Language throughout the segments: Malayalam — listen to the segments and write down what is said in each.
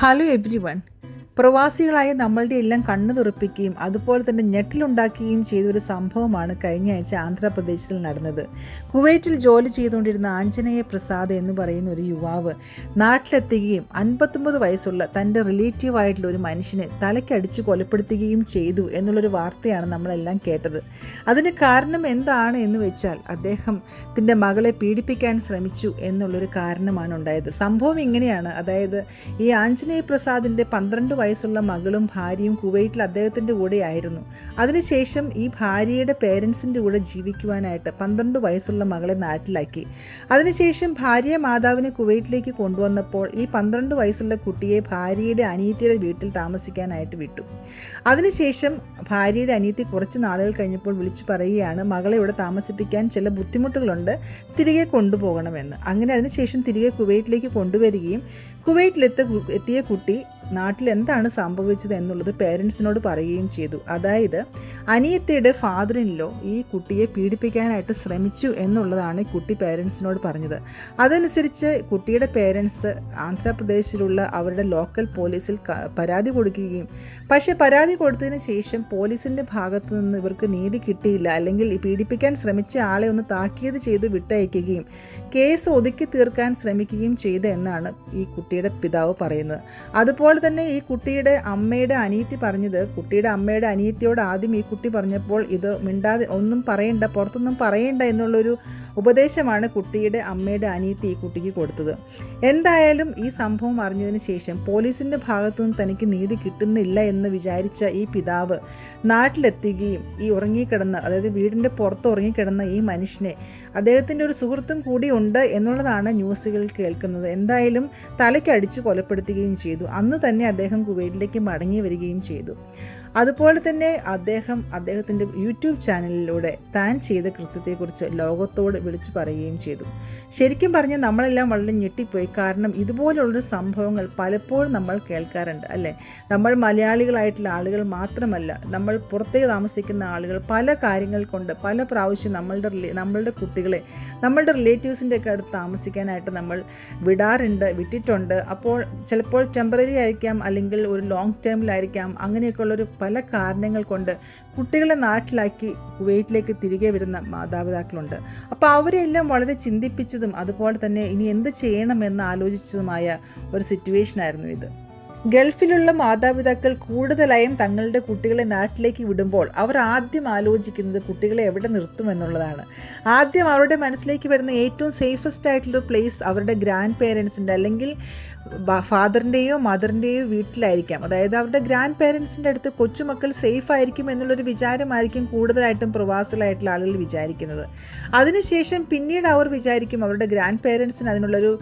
Hello everyone. പ്രവാസികളായ നമ്മളുടെ എല്ലാം കണ്ണു തുറപ്പിക്കുകയും അതുപോലെ തന്നെ ഞെട്ടിലുണ്ടാക്കുകയും ചെയ്തൊരു സംഭവമാണ് കഴിഞ്ഞ ആഴ്ച ആന്ധ്രാപ്രദേശിൽ നടന്നത്. കുവൈറ്റിൽ ജോലി ചെയ്തുകൊണ്ടിരുന്ന ആഞ്ജനേയ പ്രസാദ് എന്ന് പറയുന്ന ഒരു യുവാവ് നാട്ടിലെത്തുകയും അൻപത്തൊമ്പത് വയസ്സുള്ള തന്റെ റിലേറ്റീവായിട്ടുള്ള ഒരു മനുഷ്യനെ തലക്കടിച്ച് കൊലപ്പെടുത്തുകയും ചെയ്തു എന്നുള്ളൊരു വാർത്തയാണ് നമ്മളെല്ലാം കേട്ടത്. അതിന് കാരണം എന്താണ് എന്ന് വെച്ചാൽ അദ്ദേഹം തന്റെ മകളെ പീഡിപ്പിക്കാൻ ശ്രമിച്ചു എന്നുള്ളൊരു കാരണമാണ് ഉണ്ടായത്. സംഭവം ഇങ്ങനെയാണ്. അതായത് ഈ ആഞ്ജനേയ പ്രസാദിന്റെ പന്ത്രണ്ട് വയസ്സുള്ള മകളും ഭാര്യയും കുവൈറ്റിൽ അദ്ദേഹത്തിന്റെ കൂടെയായിരുന്നു. അതിനുശേഷം ഈ ഭാര്യയുടെ പേരൻസിന്റെ കൂടെ ജീവിക്കുവാനായിട്ട് പന്ത്രണ്ട് വയസ്സുള്ള മകളെ നാട്ടിലാക്കി. അതിനുശേഷം ഭാര്യ മാതാവിനെ കുവൈറ്റിലേക്ക് കൊണ്ടുവന്നപ്പോൾ ഈ പന്ത്രണ്ട് വയസ്സുള്ള കുട്ടിയെ ഭാര്യയുടെ അനിയത്തിയുടെ വീട്ടിൽ താമസിക്കാനായിട്ട് വിട്ടു. അതിനുശേഷം ഭാര്യയുടെ അനിയത്തി കുറച്ച് നാളുകൾ കഴിഞ്ഞപ്പോൾ വിളിച്ചു പറയുകയാണ് മകളെ ഇവിടെ താമസിപ്പിക്കാൻ ചില ബുദ്ധിമുട്ടുകളുണ്ട് തിരികെ കൊണ്ടുപോകണമെന്ന്. അങ്ങനെ അതിനുശേഷം തിരികെ കുവൈറ്റിലേക്ക് കൊണ്ടുവരികയും കുവൈറ്റിലെത്ത എത്തിയ കുട്ടി നാട്ടിൽ എന്താണ് സംഭവിച്ചത് എന്നുള്ളത് പേരൻസിനോട് പറയുകയും ചെയ്തു. അതായത് അനിയത്തിയുടെ ഫാദറിനിലോ ഈ കുട്ടിയെ പീഡിപ്പിക്കാനായിട്ട് ശ്രമിച്ചു എന്നുള്ളതാണ് കുട്ടി പേരൻസിനോട് പറഞ്ഞത്. അതനുസരിച്ച് കുട്ടിയുടെ പേരൻസ് ആന്ധ്രാപ്രദേശിലുള്ള അവരുടെ ലോക്കൽ പോലീസിൽ പരാതി കൊടുക്കുകയും പക്ഷേ പരാതി കൊടുത്തതിന് ശേഷം പോലീസിന്റെ ഭാഗത്തു നിന്ന് ഇവർക്ക് നീതി കിട്ടിയില്ല. അല്ലെങ്കിൽ പീഡിപ്പിക്കാൻ ശ്രമിച്ച ആളെ ഒന്ന് താക്കീത് ചെയ്ത് വിട്ടയക്കുകയും കേസ് ഒതുക്കി തീർക്കാൻ ശ്രമിക്കുകയും ചെയ്തു എന്നാണ് ഈ കുട്ടിയുടെ പിതാവ് പറയുന്നത്. അതുപോലെ തന്നെ ഈ കുട്ടിയുടെ അമ്മയുടെ അനിയത്തി പറഞ്ഞത് കുട്ടിയുടെ അമ്മയുടെ അനിയത്തിയോട് ആദ്യം ഈ കുട്ടി പറഞ്ഞപ്പോൾ ഇത് മിണ്ടാതെ ഒന്നും പറയണ്ട പുറത്തൊന്നും പറയണ്ട എന്നുള്ളൊരു ഉപദേശമാണ് കുട്ടിയുടെ അമ്മയുടെ അനിയത്തി ഈ കുട്ടിക്ക് കൊടുത്തത്. എന്തായാലും ഈ സംഭവം അറിഞ്ഞതിന് ശേഷം പോലീസിന്റെ ഭാഗത്തുനിന്ന് തനിക്ക് നീതി കിട്ടുന്നില്ല എന്ന് വിചാരിച്ച ഈ പിതാവ് നാട്ടിലെത്തുകയും ഈ ഉറങ്ങിക്കിടന്ന് അതായത് വീടിന്റെ പുറത്ത് ഉറങ്ങിക്കിടന്ന ഈ മനുഷ്യനെ അദ്ദേഹത്തിന്റെ ഒരു സുഹൃത്തും കൂടി ഉണ്ട് എന്നുള്ളതാണ് ന്യൂസുകൾ കേൾക്കുന്നത്. എന്തായാലും തലയ്ക്കടിച്ച് കൊലപ്പെടുത്തുകയും ചെയ്തു. അന്ന് തന്നെ അദ്ദേഹം കുവൈറ്റിലേക്ക് മടങ്ങി വരികയും ചെയ്തു. അതുപോലെ തന്നെ അദ്ദേഹം അദ്ദേഹത്തിന്റെ യൂട്യൂബ് ചാനലിലൂടെ താൻ ചെയ്ത കൃത്യത്തെക്കുറിച്ച് ലോകത്തോട് വിളിച്ചു പറയുകയും ചെയ്തു. ശരിക്കും പറഞ്ഞാൽ നമ്മളെല്ലാം വളരെ ഞെട്ടിപ്പോയി. കാരണം ഇതുപോലുള്ള സംഭവങ്ങൾ പലപ്പോഴും നമ്മൾ കേൾക്കാറുണ്ട് അല്ലേ? നമ്മൾ മലയാളികളായിട്ടുള്ള ആളുകൾ മാത്രമല്ല നമ്മൾ പുറത്തേക്ക് താമസിക്കുന്ന ആളുകൾ പല കാര്യങ്ങൾ കൊണ്ട് പല പ്രാവശ്യം നമ്മളുടെ നമ്മളുടെ കുട്ടികളെ നമ്മളുടെ റിലേറ്റീവ്സിന്റെ ഒക്കെ അടുത്ത് താമസിക്കാനായിട്ട് നമ്മൾ വിടാറുണ്ട് വിട്ടിട്ടുണ്ട്. അപ്പോൾ ചിലപ്പോൾ ടെമ്പററി ആയിരിക്കാം അല്ലെങ്കിൽ ഒരു ലോങ് ടേമിലായിരിക്കാം അങ്ങനെയൊക്കെയുള്ളൊരു പല കാരണങ്ങൾ കൊണ്ട് കുട്ടികളെ നാട്ടിലാക്കി കുവൈറ്റിലേക്ക് തിരികെ വരുന്ന മാതാപിതാക്കളുണ്ട്. അപ്പോൾ അവരെല്ലാം വളരെ ചിന്തിപ്പിച്ചതും അതുപോലെ തന്നെ ഇനി എന്ത് ചെയ്യണമെന്ന് ആലോചിച്ചതുമായ ഒരു സിറ്റുവേഷനായിരുന്നു ഇത്. ഗൾഫിലുള്ള മാതാപിതാക്കൾ കൂടുതലായും തങ്ങളുടെ കുട്ടികളെ നാട്ടിലേക്ക് വിടുമ്പോൾ അവർ ആദ്യം ആലോചിക്കുന്നത് കുട്ടികളെ എവിടെ നിർത്തുമെന്നുള്ളതാണ് ആദ്യം അവരുടെ മനസ്സിലേക്ക് വരുന്ന ഏറ്റവും സേഫസ്റ്റ് ആയിട്ടുള്ള പ്ലേസ് അവരുടെ ഗ്രാൻഡ് പേരൻസിന്റെ അല്ലെങ്കിൽ ഫാദറിന്റെയോ മദറിന്റെയോ വീട്ടിലായിരിക്കാം. അതായത് അവരുടെ ഗ്രാൻഡ് പേരൻസിന്റെ അടുത്ത് കൊച്ചുമക്കൾ സേഫ് ആയിരിക്കും എന്നുള്ളൊരു വിചാരമായിരിക്കും കൂടുതലായിട്ടും പ്രവാസികളായിട്ടുള്ള ആളുകൾ വിചാരിക്കുന്നത്. അതിനുശേഷം പിന്നീട് അവർ വിചാരിക്കും അവരുടെ ഗ്രാൻഡ് പേരൻസിന് അതിനുള്ളൊരു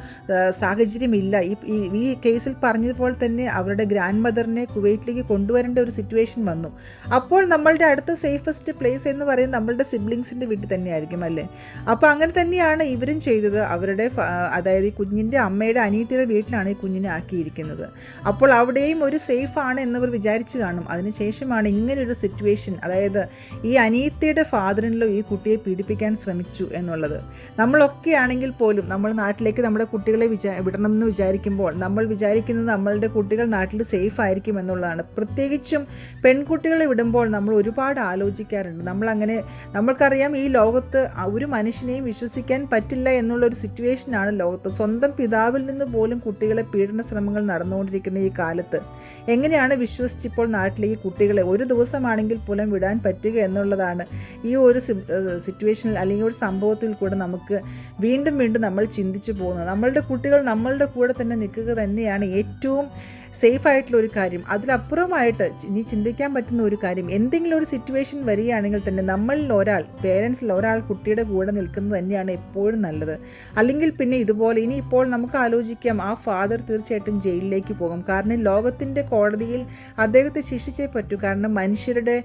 സാഹചര്യമില്ല. ഈ- ഈ കേസിൽ പറഞ്ഞതുപോലെ തന്നെ അവരുടെ ഗ്രാൻഡ് മദറിനെ കുവൈറ്റിലേക്ക് കൊണ്ടുവരേണ്ട ഒരു സിറ്റുവേഷൻ വന്നു. അപ്പോൾ നമ്മളുടെ അടുത്ത സേഫസ്റ്റ് പ്ലേസ് എന്ന് പറയുന്നത് നമ്മളുടെ സിബ്ലിങ്സിന്റെ വീട്ടിൽ തന്നെയായിരിക്കും അല്ലേ? അപ്പോൾ അങ്ങനെ തന്നെയാണ് ഇവരും ചെയ്തത്. അവരുടെ അതായത് ഈ കുഞ്ഞിന്റെ അമ്മയുടെ അനിയത്തിയുടെ വീട്ടിലാണ് ഈ കുഞ്ഞിനെ ആക്കിയിരിക്കുന്നത്. അപ്പോൾ അവിടെയും ഒരു സേഫ് ആണ് എന്നവർ വിചാരിച്ചു കാണും. അതിനുശേഷമാണ് ഇങ്ങനൊരു സിറ്റുവേഷൻ അതായത് ഈ അനിയത്തിയുടെ ഫാദറിനിലോ ഈ കുട്ടിയെ പീഡിപ്പിക്കാൻ ശ്രമിച്ചു എന്നുള്ളത്. നമ്മളൊക്കെ ആണെങ്കിൽ പോലും നമ്മൾ നാട്ടിലേക്ക് നമ്മുടെ കുട്ടികളെ വിചാ വിടണം എന്ന് വിചാരിക്കുമ്പോൾ നമ്മൾ വിചാരിക്കുന്നത് നമ്മളുടെ കുട്ടികൾ നാട്ടിൽ സേഫ് ആയിരിക്കും എന്നുള്ളതാണ്. പ്രത്യേകിച്ചും പെൺകുട്ടികളെ വിടുമ്പോൾ നമ്മൾ ഒരുപാട് ആലോചിക്കാറുണ്ട്. നമ്മളങ്ങനെ നമ്മൾക്കറിയാം ഈ ലോകത്ത് ഒരു മനുഷ്യനെയും വിശ്വസിക്കാൻ പറ്റില്ല എന്നുള്ളൊരു സിറ്റുവേഷനാണ് ലോകത്ത്. സ്വന്തം പിതാവിൽ നിന്ന് പോലും കുട്ടികളെ പീഡന ശ്രമങ്ങൾ നടന്നുകൊണ്ടിരിക്കുന്ന ഈ കാലത്ത്. എങ്ങനെയാണ് വിശ്വസിച്ചിപ്പോൾ നാട്ടിലെ ഈ കുട്ടികളെ ഒരു ദിവസമാണെങ്കിൽ പോലും വിടാൻ പറ്റുക എന്നുള്ളതാണ് ഈ ഒരു സിറ്റുവേഷനിൽ അല്ലെങ്കിൽ ഒരു സംഭവത്തിൽ കൂടെ നമുക്ക് വീണ്ടും വീണ്ടും നമ്മൾ ചിന്തിച്ചു പോകുന്നത്. നമ്മളുടെ കുട്ടികൾ നമ്മളുടെ കൂടെ തന്നെ നിൽക്കുക തന്നെയാണ് ഏറ്റവും സേഫ് ആയിട്ടുള്ള ഒരു കാര്യം. അതിലപ്പുറമായിട്ട് ഇനി ചിന്തിക്കാൻ പറ്റുന്ന ഒരു കാര്യം. എന്തെങ്കിലും ഒരു സിറ്റുവേഷൻ വരികയാണെങ്കിൽ തന്നെ നമ്മളിൽ ഒരാൾ പേരൻസിൽ ഒരാൾ കുട്ടിയുടെ കൂടെ നിൽക്കുന്നത് തന്നെയാണ് എപ്പോഴും നല്ലത്. അല്ലെങ്കിൽ പിന്നെ ഇതുപോലെ ഇനി ഇപ്പോൾ നമുക്ക് ആലോചിക്കാം ആ ഫാദർ തീർച്ചയായിട്ടും ജയിലിലേക്ക് പോകും. കാരണം ലോകത്തിന്റെ കോടതിയിൽ അദ്ദേഹത്തെ ശിക്ഷിച്ചേ പറ്റൂ. കാരണം മനുഷ്യരുടെ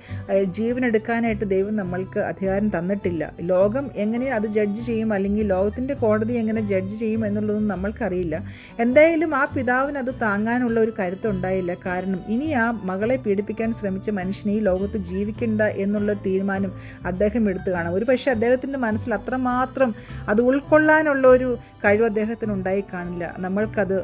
എടുക്കാനായിട്ട് ദൈവം നമ്മൾക്ക് അധികാരം തന്നിട്ടില്ല. ലോകം എങ്ങനെ അത് ജഡ്ജ് ചെയ്യും? അല്ലെങ്കിൽ ലോകത്തിന്റെ കോടതി എങ്ങനെ ജഡ്ജ് ചെയ്യും എന്നുള്ളതൊന്നും നമ്മൾക്കറിയില്ല. എന്തായാലും ആ പിതാവിന് അത് താങ്ങാനുള്ള ഒരു കരുത്തുണ്ടായില്ല. കാരണം ഇനി ആ മകളെ പീഡിപ്പിക്കാൻ ശ്രമിച്ച മനുഷ്യന് ഈ ലോകത്ത് ജീവിക്കണ്ട എന്നുള്ള തീരുമാനം അദ്ദേഹം എടുത്തു കാണാം. ഒരു പക്ഷേ അദ്ദേഹത്തിന്റെ മനസ്സിൽ അത്രമാത്രം അത് ഉൾക്കൊള്ളാനുള്ള ഒരു കഴിവ് അദ്ദേഹത്തിന് ഉണ്ടായി കാണില്ല. നമ്മൾക്കത്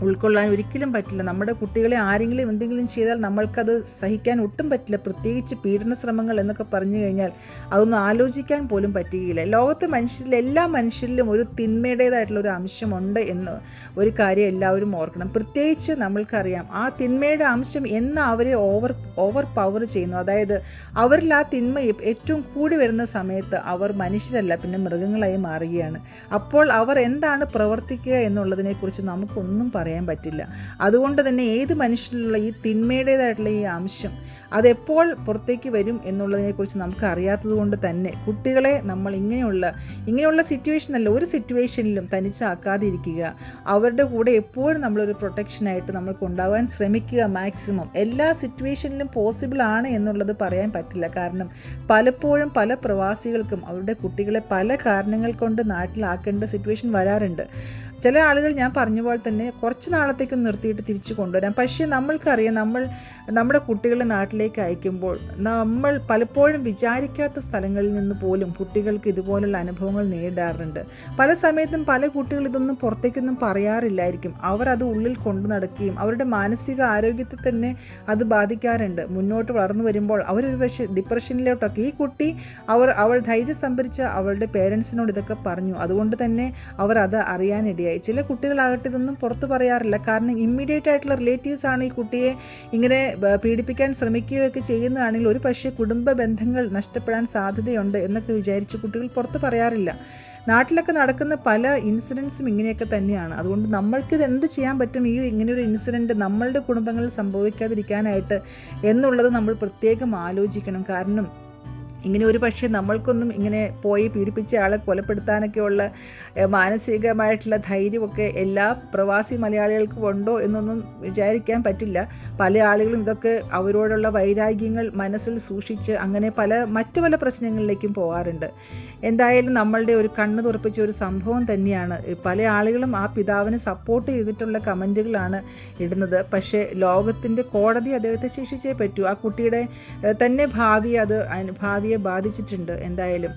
ഉൾക്കൊള്ളാൻ ഒരിക്കലും പറ്റില്ല. നമ്മുടെ കുട്ടികളെ ആരെങ്കിലും എന്തെങ്കിലും ചെയ്താൽ നമ്മൾക്കത് സഹിക്കാൻ ഒട്ടും പറ്റില്ല. പ്രത്യേകിച്ച് പീഡന ശ്രമങ്ങൾ എന്നൊക്കെ പറഞ്ഞു കഴിഞ്ഞാൽ അതൊന്നും ആലോചിക്കാൻ പോലും പറ്റുകയില്ല. ലോകത്തെ മനുഷ്യരിൽ എല്ലാ മനുഷ്യരിലും ഒരു തിന്മയുടേതായിട്ടുള്ള ഒരു അംശമുണ്ട് എന്ന് ഒരു കാര്യം എല്ലാവരും ഓർക്കണം. പ്രത്യേകിച്ച് നമ്മൾക്കറിയാം ആ തിന്മയുടെ അംശം എന്ന് അവരെ ഓവർ ഓവർ പവർ ചെയ്യുന്നു. അതായത് അവരിൽ ആ തിന്മ ഏറ്റവും കൂടി വരുന്ന സമയത്ത് അവർ മനുഷ്യരല്ല പിന്നെ മൃഗങ്ങളായി മാറുകയാണ്. അപ്പോൾ അവർ എന്താണ് പ്രവർത്തിക്കുക എന്നുള്ളതിനെക്കുറിച്ച് നമുക്കൊന്നും പറയാം പറയാൻ പറ്റില്ല. അതുകൊണ്ട് തന്നെ ഏത് മനുഷ്യനുള്ള ഈ തിന്മയുടേതായിട്ടുള്ള ഈ അംശം അതെപ്പോൾ പുറത്തേക്ക് വരും എന്നുള്ളതിനെക്കുറിച്ച് നമുക്ക് അറിയാത്തത് കൊണ്ട് തന്നെ കുട്ടികളെ നമ്മൾ ഇങ്ങനെയുള്ള ഇങ്ങനെയുള്ള സിറ്റുവേഷൻ അല്ല ഒരു സിറ്റുവേഷനിലും തനിച്ചാക്കാതിരിക്കുക. അവരുടെ കൂടെ എപ്പോഴും നമ്മളൊരു പ്രൊട്ടക്ഷനായിട്ട് നമ്മൾ കൊണ്ടാവാൻ ശ്രമിക്കുക മാക്സിമം എല്ലാ സിറ്റുവേഷനിലും പോസിബിൾ ആണ് എന്നുള്ളത് പറയാൻ പറ്റില്ല. കാരണം പലപ്പോഴും പല പ്രവാസികൾക്കും അവരുടെ കുട്ടികളെ പല കാരണങ്ങൾ കൊണ്ട് നാട്ടിലാക്കേണ്ട സിറ്റുവേഷൻ വരാറുണ്ട്. ചില ആളുകൾ ഞാൻ പറഞ്ഞ പോലെ തന്നെ കുറച്ച് നാളത്തേക്ക് നിർത്തിയിട്ട് തിരിച്ചു കൊണ്ടുവരാം. പക്ഷേ നമ്മൾക്കറിയാം നമ്മൾ നമ്മുടെ കുട്ടികളെ നാട്ടിലേക്ക് അയക്കുമ്പോൾ നമ്മൾ പലപ്പോഴും വിചാരിക്കാത്ത സ്ഥലങ്ങളിൽ നിന്ന് പോലും കുട്ടികൾക്ക് ഇതുപോലുള്ള അനുഭവങ്ങൾ നേരിടാറുണ്ട്. പല സമയത്തും പല കുട്ടികൾ ഇതൊന്നും പുറത്തേക്കൊന്നും പറയാറില്ലായിരിക്കും. അവർ അത് ഉള്ളിൽ കൊണ്ടു നടക്കുകയും അവരുടെ മാനസിക ആരോഗ്യത്തെ തന്നെ അത് ബാധിക്കാറുണ്ട്. മുന്നോട്ട് വളർന്നു വരുമ്പോൾ അവരൊരു പക്ഷേ ഡിപ്രഷനിലോട്ടൊക്കെ ഈ കുട്ടി അവർ അവൾ ധൈര്യം സംഭരിച്ച അവളുടെ പേരൻസിനോട് ഇതൊക്കെ പറഞ്ഞു. അതുകൊണ്ട് തന്നെ അവർ അത് അറിയാനിടയായി. ചില കുട്ടികളാകട്ടെ ഇതൊന്നും പുറത്തു പറയാറില്ല. കാരണം ഇമ്മീഡിയറ്റ് ആയിട്ടുള്ള റിലേറ്റീവ്സ് ആണ് ഈ കുട്ടിയെ ഇങ്ങനെ പീഡിപ്പിക്കാൻ ശ്രമിക്കുകയൊക്കെ ചെയ്യുന്നതാണെങ്കിൽ ഒരു പക്ഷേ കുടുംബ ബന്ധങ്ങൾ നഷ്ടപ്പെടാൻ സാധ്യതയുണ്ട് എന്നൊക്കെ വിചാരിച്ച് കുട്ടികൾ പുറത്ത് പറയാറില്ല. നാട്ടിലൊക്കെ നടക്കുന്ന പല ഇൻസിഡൻസും ഇങ്ങനെയൊക്കെ തന്നെയാണ്. അതുകൊണ്ട് നമ്മൾക്ക് ഇത് എന്ത് ചെയ്യാൻ പറ്റും? ഈ ഇങ്ങനെയൊരു ഇൻസിഡന്റ് നമ്മളുടെ കുടുംബങ്ങളിൽ സംഭവിക്കാതിരിക്കാനായിട്ട് എന്നുള്ളത് നമ്മൾ പ്രത്യേകം ആലോചിക്കണം. കാരണം ഇങ്ങനെ ഒരു പക്ഷേ നമ്മൾക്കൊന്നും ഇങ്ങനെ പോയി പീഡിപ്പിച്ച ആളെ കൊലപ്പെടുത്താനൊക്കെയുള്ള മാനസികമായിട്ടുള്ള ധൈര്യമൊക്കെ എല്ലാ പ്രവാസി മലയാളികൾക്കും ഉണ്ടോ എന്നൊന്നും വിചാരിക്കാൻ പറ്റില്ല. പല ആളുകളും ഇതൊക്കെ അവരോടുള്ള വൈരാഗ്യങ്ങൾ മനസ്സിൽ സൂക്ഷിച്ച് അങ്ങനെ പല മറ്റു പല പ്രശ്നങ്ങളിലേക്കും പോകാറുണ്ട്. എന്തായാലും നമ്മളുടെ ഒരു കണ്ണ് തുറപ്പിച്ച ഒരു സംഭവം തന്നെയാണ്. പല ആളുകളും ആ പിതാവിനെ സപ്പോർട്ട് ചെയ്തിട്ടുള്ള കമന്റുകളാണ് ഇടുന്നത്. പക്ഷേ ലോകത്തിന്റെ കോടതി അദ്ദേഹത്തെ ശിക്ഷിച്ചേ പറ്റൂ. ആ കുട്ടിയുടെ തന്നെ ഭാവി അത് ഭാവിയെ ബാധിച്ചിട്ടുണ്ട് എന്തായാലും.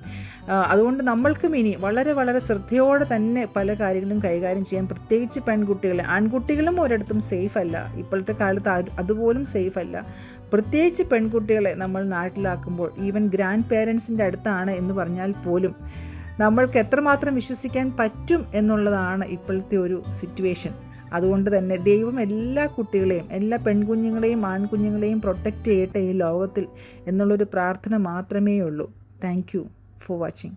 അതുകൊണ്ട് നമ്മൾക്കും ഇനി വളരെ വളരെ ശ്രദ്ധയോടെ തന്നെ പല കാര്യങ്ങളും കൈകാര്യം ചെയ്യാൻ പ്രത്യേകിച്ച് പെൺകുട്ടികൾ ആൺകുട്ടികളും ഒരിടത്തും സേഫ് അല്ല. ഇപ്പോഴത്തെ കാലത്ത് അതുപോലും സേഫ് അല്ല. പ്രത്യേകിച്ച് പെൺകുട്ടികളെ നമ്മൾ നാട്ടിലാക്കുമ്പോൾ ഈവൻ ഗ്രാൻഡ് പേരൻസിന്റെ അടുത്താണ് എന്ന് പറഞ്ഞാൽ പോലും നമ്മൾക്ക് എത്രമാത്രം വിശ്വസിക്കാൻ പറ്റും എന്നുള്ളതാണ് ഇപ്പോഴത്തെ ഒരു സിറ്റുവേഷൻ അതുകൊണ്ട് തന്നെ ദൈവം എല്ലാ കുട്ടികളെയും എല്ലാ പെൺകുഞ്ഞുങ്ങളെയും ആൺകുഞ്ഞുങ്ങളെയും പ്രൊട്ടക്റ്റ് ചെയ്യട്ടെ ഈ ലോകത്തിൽ എന്നുള്ളൊരു പ്രാർത്ഥന മാത്രമേ ഉള്ളൂ താങ്ക് യു ഫോർ വാച്ചിങ്